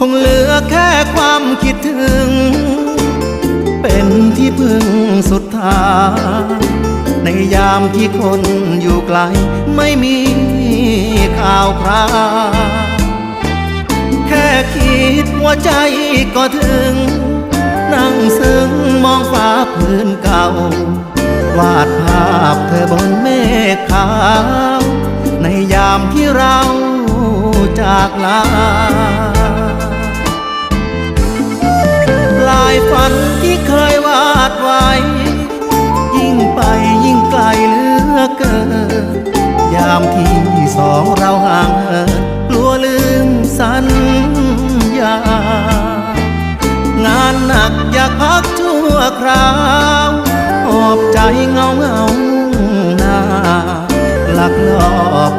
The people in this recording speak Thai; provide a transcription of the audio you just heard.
คงเหลือแค่ความคิดถึง เป็นที่พึ่งสุดท้ายในยามที่คนอยู่ไกล ไม่มีข่าวคราวแค่คิดว่าใจก็ถึง นั่งซึ้งมองฟ้าพื้นเก่า วาดภาพเธอบนเมฆขาว ในยามที่เราจากลา ฝันที่เคยวาดไว้ ยิ่งไปยิ่งไกลเหลือเกิน ยามที่สองเราห่างเหินกลัวลืมสัญญา งานหนักอยากพักชั่วคราวอบใจเงาเงาหน้าหลักหลอบ